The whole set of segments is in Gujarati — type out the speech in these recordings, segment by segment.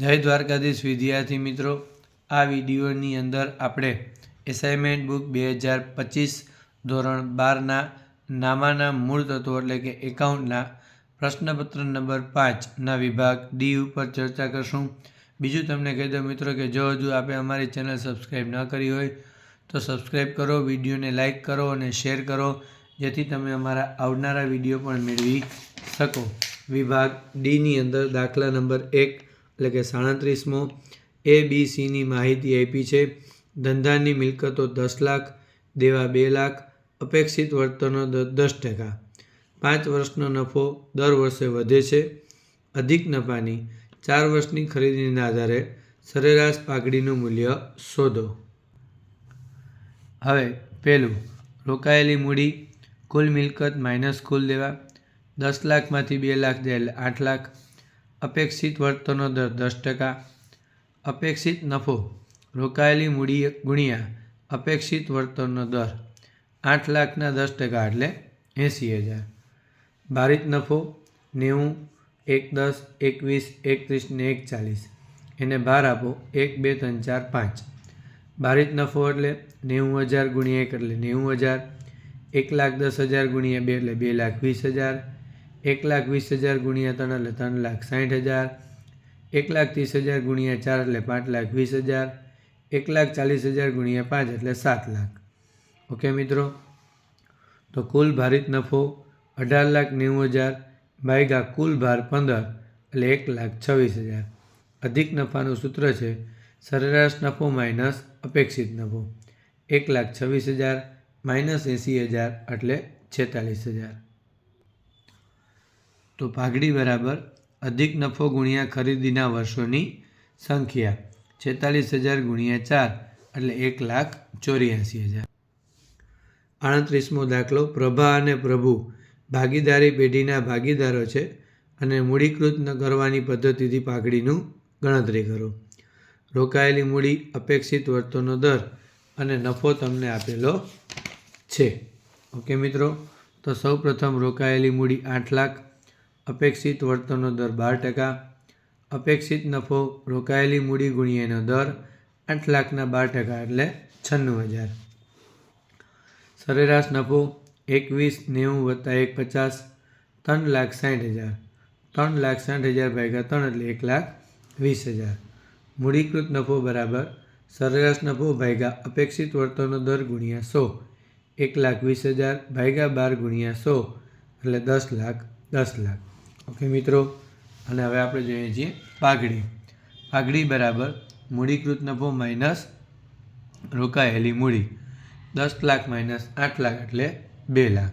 જય દ્વારકાધીશ વિદ્યાર્થી મિત્રો. આ વિડીયોની અંદર આપણે એસાઇનમેન્ટ બુક બે હજાર પચીસ ધોરણ બારના નામાના મૂળ તત્વો એટલે કે એકાઉન્ટના પ્રશ્નપત્ર નંબર પાંચના વિભાગ ડી ઉપર ચર્ચા કરશું. બીજું તમને કહી દઉં મિત્રો કે જો હજુ આપણે અમારી ચેનલ સબસ્ક્રાઈબ ન કરી હોય તો સબસ્ક્રાઈબ કરો, વિડીયોને લાઇક કરો અને શેર કરો, જેથી તમે અમારા આવનારા વીડિયો પણ મેળવી શકો. વિભાગ ડીની અંદર દાખલા નંબર એક એટલે કે સાડત્રીસમો એ બી સીની માહિતી આપી છે. ધંધાની મિલકતો દસ લાખ, દેવા બે લાખ, અપેક્ષિત દર દસ ટકા. પાંચ વર્ષનો નફો દર વર્ષે વધે છે. અધિક નફાની ચાર વર્ષની ખરીદીના આધારે સરેરાશ પાઘડીનું મૂલ્ય શોધો. હવે પહેલું રોકાયેલી મૂડી, કુલ મિલકત માઇનસ કુલ દેવા, દસ લાખમાંથી બે લાખ જાય આઠ લાખ. અપેક્ષિત વળતરનો દર દસ ટકા. અપેક્ષિત નફો, રોકાયેલી મૂડી ગુણ્યા અપેક્ષિત વળતરનો દર આઠ લાખના દસ ટકા એટલે એંસી હજાર. ભારિત નફો નેવું, એક દસ, એકવીસ, એકત્રીસ ને એકચાલીસ. એને ભાર આપો એક, બે, ત્રણ, ચાર, પાંચ. ભારિત નફો એટલે નેવું હજાર ગુણ્યા એક એટલે નેવું હજાર. એક લાખ દસ હજાર ગુણ્યા બે એટલે બે લાખ વીસ હજાર. એક લાખ વીસ હજાર ગુણ્યા ત્રણ એટલે ત્રણ લાખ સાઠ હજાર. એક લાખ ત્રીસ હજાર ગુણ્યા ચાર એટલે પાંચ લાખ વીસ હજાર. એક લાખ ચાલીસ હજાર ગુણ્યા પાંચ એટલે સાત લાખ. ઓકે મિત્રો? તો કુલ ભારિત નફો અઢાર લાખ નેવું હજાર ભાગ્યા કુલ ભાર પંદર એટલે એક લાખ છવ્વીસ હજાર. અધિક નફાનું સૂત્ર છે સરેરાશ નફો માઇનસ અપેક્ષિત નફો. એક લાખ છવ્વીસ હજાર માઇનસ એંસી હજાર એટલે છેતાલીસ હજાર. તો પાઘડી બરાબર અધિક નફો ગુણ્યા ખરીદીના વર્ષોની સંખ્યા છેતાલીસ હજાર ગુણ્યા ચાર એટલે એક લાખ ચોર્યાસી હજાર. આડત્રીસમો દાખલો, પ્રભા અને પ્રભુ ભાગીદારી પેઢીના ભાગીદારો છે અને મૂડીકૃત ન કરવાની પદ્ધતિથી પાઘડીનું ગણતરી કરો. રોકાયેલી મૂડી અપેક્ષિત વર્તનો દર અને નફો તમને આપેલો છે. ઓકે મિત્રો, તો સૌ પ્રથમ રોકાયેલી મૂડી આઠ લાખ અપેક્ષિત વળતરનો દર બાર ટકા, અપેક્ષિત નફો રોકાયેલી મૂડી ગુણ્યાનો દર આઠ લાખના બાર ટકા એટલે છન્નું હજાર. સરેરાશ નફો એકવીસ, નેવું વત્તા એક પચાસ, ત્રણ લાખ સાઠ હજાર. ત્રણ લાખ સાઠ હજાર ભાગ્યા ત્રણ એટલે એક લાખ વીસ હજાર. મૂડીકૃત નફો બરાબર સરેરાશ નફો ભાગ્યા અપેક્ષિત વળતરનો દર ગુણ્યા સો. એક લાખ વીસ હજાર ભાગ્યા બાર ગુણ્યા સો એટલે દસ લાખ દસ લાખ. ઓકે, મિત્રો. અને હવે આપણે જોઈએ છીએ પાઘડી. પાઘડી બરાબર મૂડીકૃત નફો માઇનસ રોકાયેલી મૂડી. દસ લાખ માઇનસ આઠ લાખ એટલે બે લાખ.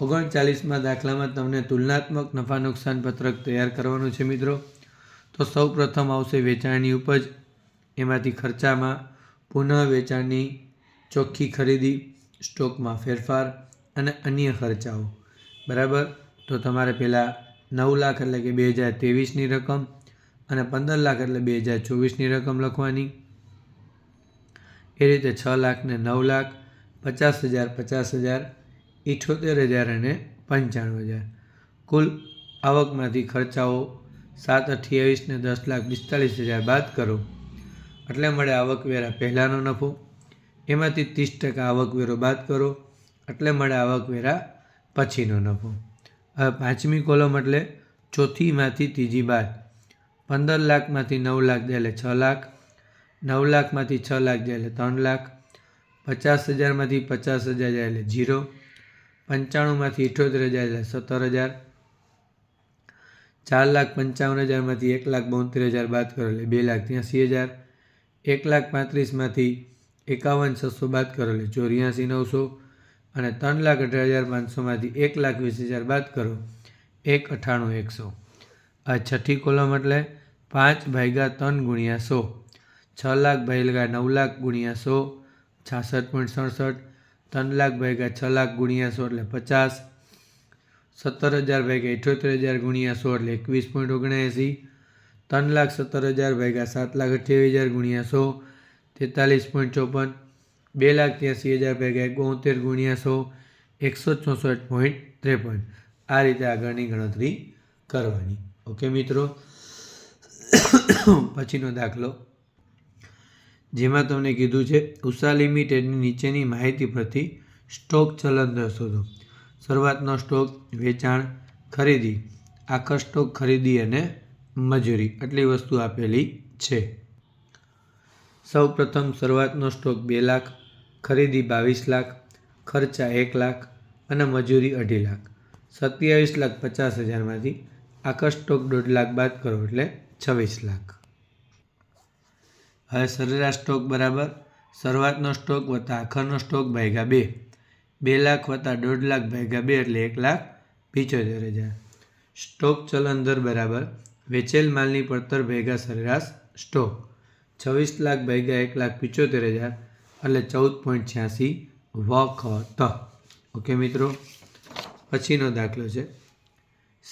ઓગણચાલીસમાં દાખલામાં તમને તુલનાત્મક નફા નુકસાન પત્રક તૈયાર કરવાનું છે, મિત્રો. તો સૌ પ્રથમ આવશે વેચાણની ઉપજ. એમાંથી ખર્ચામાં પુનઃ વેચાણની ચોખ્ખી ખરીદી, સ્ટોકમાં ફેરફાર અને અન્ય ખર્ચાઓ. બરાબર? તો તમારે પહેલાં નવ લાખ એટલે કે બે હજાર ત્રેવીસની રકમ અને પંદર લાખ એટલે બે હજાર ચોવીસની રકમ લખવાની. એ રીતે છ લાખ ને નવ લાખ, પચાસ હજાર પચાસ હજાર, ઇઠોતેર હજાર અને પંચાણું હજાર. કુલ આવકમાંથી ખર્ચાઓ સાત, અઠ્યાવીસ ને દસ લાખ પિસ્તાલીસ હજાર બાદ કરો. એટલે મળે આવકવેરા પહેલાંનો નફો. એમાંથી ત્રીસ ટકા આવકવેરો બાદ કરો. એટલે મળે આવકવેરા પછીનો નફો. પાંચમી કોલમ એટલે ચોથીમાંથી ત્રીજી બાદ પંદર લાખમાંથી નવ લાખ જાય એટલે છ લાખ. નવ લાખમાંથી છ લાખ જાય એટલે ત્રણ લાખ. પચાસ હજારમાંથી પચાસ હજાર જાય એટલે ઝીરો. પંચાણુંમાંથી ઇઠોતેર હજાર એટલે સત્તર હજાર. ચાર લાખ પંચાવન હજારમાંથી એક લાખ બોતેર હજાર બાદ કરો એટલે બે લાખ ત્યાંસી હજાર. એક લાખ પાંત્રીસમાંથી એકાવન છસો બાદ કરો એટલે ચોર્યાસી નવસો. અને ત્રણ લાખ અઢાર હજાર પાંચસોમાંથી એક લાખ વીસ હજાર બાદ કરો. એક અઠ્ઠાણું એકસો. આ છઠ્ઠી કોલમ એટલે પાંચ ભાગ્યા ત્રણ ગુણ્યા સો. છ લાખ ભાગ્યા નવ લાખ ગુણ્યા સો. છાસઠ પોઈન્ટ સડસઠ. ત્રણ લાખ ભાગ્યા છ લાખ ગુણ્યા સો એટલે પચાસ. સત્તર હજાર ભાગ્યા ઇઠોતેર હજાર ગુણ્યા સો એટલે એકવીસ પોઈન્ટ ઓગણએંસી. ત્રણ લાખ સત્તર હજાર ભાગ્યા સાત લાખ અઠ્યાવીસ હજાર ગુણ્યા સો. તેતાલીસ પોઈન્ટ ચોપન. બે લાખ ત્યાંસી હજાર ભેગા એકોતેર ગુણ્યા સો, એકસો ચોસઠ પોઈન્ટ ત્રેપન. આ રીતે આગળની ગણતરી કરવાની. ઓકે મિત્રો? પછીનો દાખલો. જેમાં તમને કીધું છે, ઉષા લિમિટેડની નીચેની માહિતી પ્રતિ સ્ટોક ચલન દર શોધો શરૂઆતનો સ્ટોક, વેચાણ, ખરીદી આખો સ્ટોક, ખરીદી અને મજૂરી. આટલી વસ્તુ આપેલી છે. સૌ પ્રથમ શરૂઆતનો સ્ટોક બે લાખ ખરીદી બાવીસ લાખ, ખર્ચા એક લાખ અને મજૂરી અઢી લાખ. સત્યાવીસ લાખ પચાસ હજારમાંથી આખો સ્ટોક દોઢ લાખ બાદ કરો એટલે છવ્વીસ લાખ. હવે સરેરાશ સ્ટોક બરાબર શરૂઆતનો સ્ટોક વત્તા આખરનો સ્ટોક ભાગ્યા બે. બે લાખ વત્તા દોઢ લાખ ભાગ્યા બે એટલે એક લાખ પિચોતેર હજાર. સ્ટોક ચલન દર બરાબર વેચેલ માલની પડતર ભેગા સરેરાશ સ્ટોક. છવ્વીસ લાખ ભાગ્યા એક લાખ પિચોતેર હજાર એટલે ચૌદ પોઈન્ટ છ્યાસી વખત. ઓકે મિત્રો, પછીનો દાખલો છે.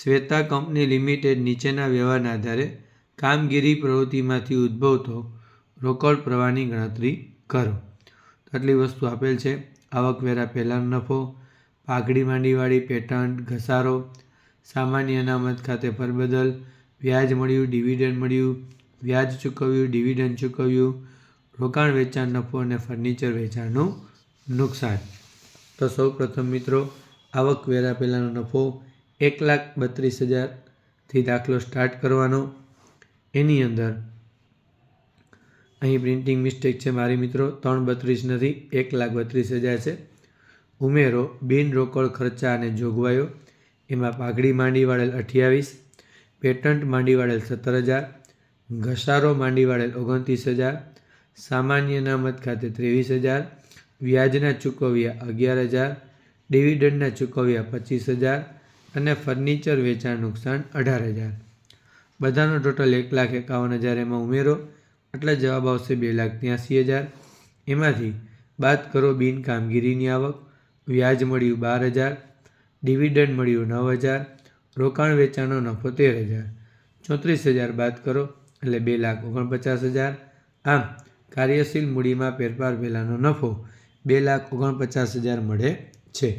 શ્વેતા કંપની લિમિટેડ નીચેના વ્યવહારના આધારે કામગીરી પ્રવૃત્તિમાંથી ઉદ્ભવતો રોકડ પ્રવાહની ગણતરી કરો. આટલી વસ્તુ આપેલ છે. આવકવેરા પહેલાંનો નફો, પાઘડી માંડીવાળી પેટન્ટ ઘસારો, સામાન્ય અનામત ખાતે ફરબદલ વ્યાજ મળ્યું, ડિવિડન્ડ મળ્યું, વ્યાજ ચૂકવ્યું, ડિવિડન્ડ ચૂકવ્યું રોકાણ વેચાણ, નફો અને ફર્નિચર વેચાણનું નુકસાન. તો સૌ પ્રથમ મિત્રો આવકવેરા પહેલાંનો નફો એક લાખ બત્રીસ હજારથી દાખલો સ્ટાર્ટ કરવાનો. એની અંદર અહીં પ્રિન્ટિંગ મિસ્ટેક છે મારી મિત્રો, ત્રણ બત્રીસ નથી, એક લાખ બત્રીસ હજાર છે. ઉમેરો, બિન રોકડ ખર્ચા અને જોગવાઈઓ, એમાં પાઘડી માંડી વાળેલ અઠ્યાવીસ, પેટન્ટ માંડી વાળેલ સત્તર હજાર, ઘસારો માંડી વાળેલ ઓગણત્રીસ હજાર સામાન્ય અનામત ખાતે ત્રેવીસ હજાર, વ્યાજના ચૂકવ્યા અગિયાર હજાર, ડિવિડન્ડના ચૂકવ્યા પચીસ હજાર અને ફર્નિચર વેચાણ નુકસાન અઢાર હજાર. બધાનો ટોટલ એક લાખ એકાવન હજાર એમાં ઉમેરો. એટલે જવાબ આવશે બે લાખ ત્યાંસી હજાર. એમાંથી બાદ કરો બિન કામગીરીની આવક. વ્યાજ મળ્યું બાર હજાર, ડિવિડન્ડ મળ્યું નવ હજાર, રોકાણ વેચાણનો નફો તેર હજાર. ચોત્રીસ હજાર બાદ કરો એટલે બે લાખ ઓગણપચાસ હજાર. આમ કાર્યશીલ મૂડીમાં ફેરફાર પહેલાંનો નફો બે લાખ ઓગણપચાસ હજાર મળે છે.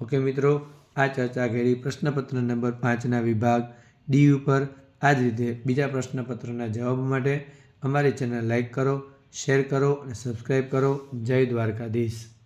ઓકે મિત્રો, આ ચર્ચા કરી પ્રશ્નપત્ર નંબર પાંચના વિભાગ ડી ઉપર. આ જ રીતે બીજા પ્રશ્નપત્રના જવાબ માટે અમારી ચેનલ લાઈક કરો, શેર કરો અને સબસ્ક્રાઈબ કરો. જય દ્વારકાધીશ.